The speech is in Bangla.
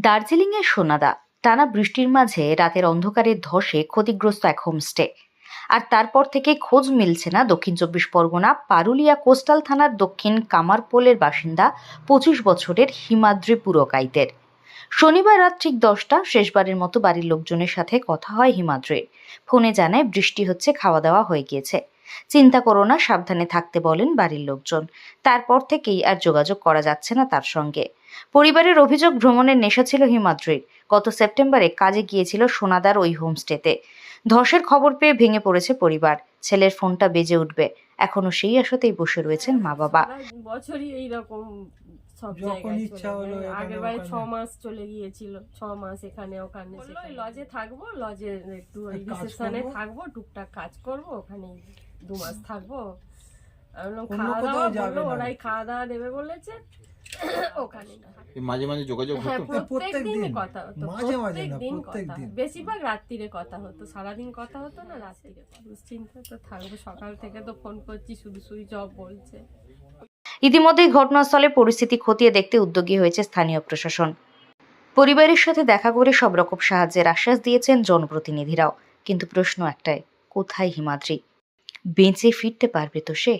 দার্জিলিংয়ের সোনাদা, টানা বৃষ্টির মাঝে রাতের অন্ধকারে ধসে ক্ষতিগ্রস্ত এক হোমস্টে। আর তারপর থেকে খোঁজ মিলছে না দক্ষিণ চব্বিশ পরগনা, পারুলিয়া কোস্টাল থানার দক্ষিণ কামারপোলের বাসিন্দা পঁচিশ বছরের হিমাদ্রি পুরকাইতের। শনিবার রাত ঠিক দশটা, শেষবারের মতো বাড়ির লোকজনের সাথে কথা হয় হিমাদ্রির। ফোনে জানায় বৃষ্টি হচ্ছে, খাওয়া দাওয়া হয়ে গিয়েছে। চিন্তা করো না, সাবধানে থাকতে বলেন বাড়ির লোকজন। তারপর থেকেই আর যোগাযোগ করা যাচ্ছে না তার সঙ্গে। পরিবারের অভিযোগ ভ্রমণের নেশা ছিল হিমাদ্রির। গত সেপ্টেম্বরে কাজে গিয়েছিল সোনাদার ওই হোমস্টেতে। ধসের খবর পেয়ে ভেঙে পড়েছে পরিবার। ছেলের ফোনটা বেজে উঠবে। এখনও সেই আশাতেই বসে রয়েছেন মা বাবা বছরই এইরকম সব জায়গায় আগের বারে ছ মাস চলে গিয়েছিল ছ মাস এখানে ওখানে লজে থাকব লজে একটু রিসেপশনে থাকব টুকটাক কাজ করব ওখানে দু মাস থাকব। খাওয়া দাওয়া? যাবে বলল না। ওরাই খাওয়া দাওয়া দেবে বলেছে। ওখানে। না। মাঝে মাঝে যোগাযোগ হ্যাঁ হতো? প্রত্যেক দিন। কথা হতো মাঝে মাঝে না, প্রত্যেক দিন। বেশিরভাগ রাত্রিরে কথা হতো সারাদিন কথা হতো না রাত্রিরে। দুশ্চিন্তা তো থাকবে সকাল থেকে তো ফোন করছি শুধু সুইচ অফ বলছে। ইতিমধ্যেই ঘটনাস্থলে পরিস্থিতি খতিয়ে দেখতে উদ্যোগী হয়েছে স্থানীয় প্রশাসন। পরিবারের সাথে দেখা করে সব রকম সাহায্যের আশ্বাস দিয়েছেন জনপ্রতিনিধিরাও। কিন্তু প্রশ্ন একটাই কোথায় হিমাদ্রি? বেঁচে ফিরতে পারবে তো সে?